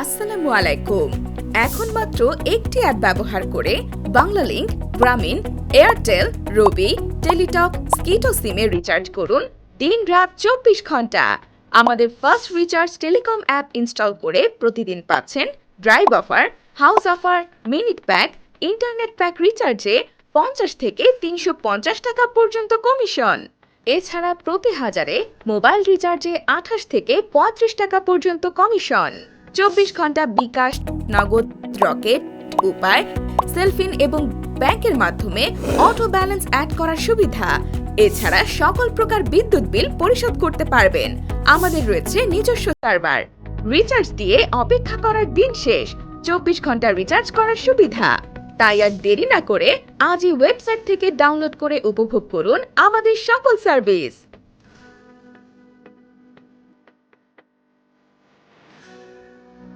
আসসালামু আলাইকুম। এখন মাত্র একটি অ্যাপ ব্যবহার করে বাংলা লিংক গ্রামীণ, এয়ারটেল, রবি, টেলিটক, স্কিটো সিমে রিচার্জ করুন দিন রাত চব্বিশ ঘণ্টা। আমাদের first recharge telecom app install করে প্রতিদিন পাচ্ছেন drive offer, house offer, minute pack, internet pack রিচার্জে পঞ্চাশ থেকে তিনশো পঞ্চাশ টাকা পর্যন্ত কমিশন। এছাড়া প্রতি হাজারে মোবাইল রিচার্জে আঠাশ থেকে পঁয়ত্রিশ টাকা পর্যন্ত কমিশন। চব্বিশ ঘণ্টা বিকাশ, নগদ, রকেট, উপায়, সেলফিন এবং ব্যাংকের মাধ্যমে অটো ব্যালেন্স অ্যাড করার সুবিধা। এছাড়া সকল প্রকার বিদ্যুৎ বিল পরিশোধ করতে পারবেন। আমাদের রয়েছে নিজস্ব সার্ভার। রিচার্জ দিয়ে অপেক্ষা করার দিন শেষ। চব্বিশ ঘণ্টা রিচার্জ করার সুবিধা। তাই আর দেরি না করে আজই ওয়েবসাইট থেকে ডাউনলোড করে উপভোগ করুন আমাদের সকল সার্ভিস।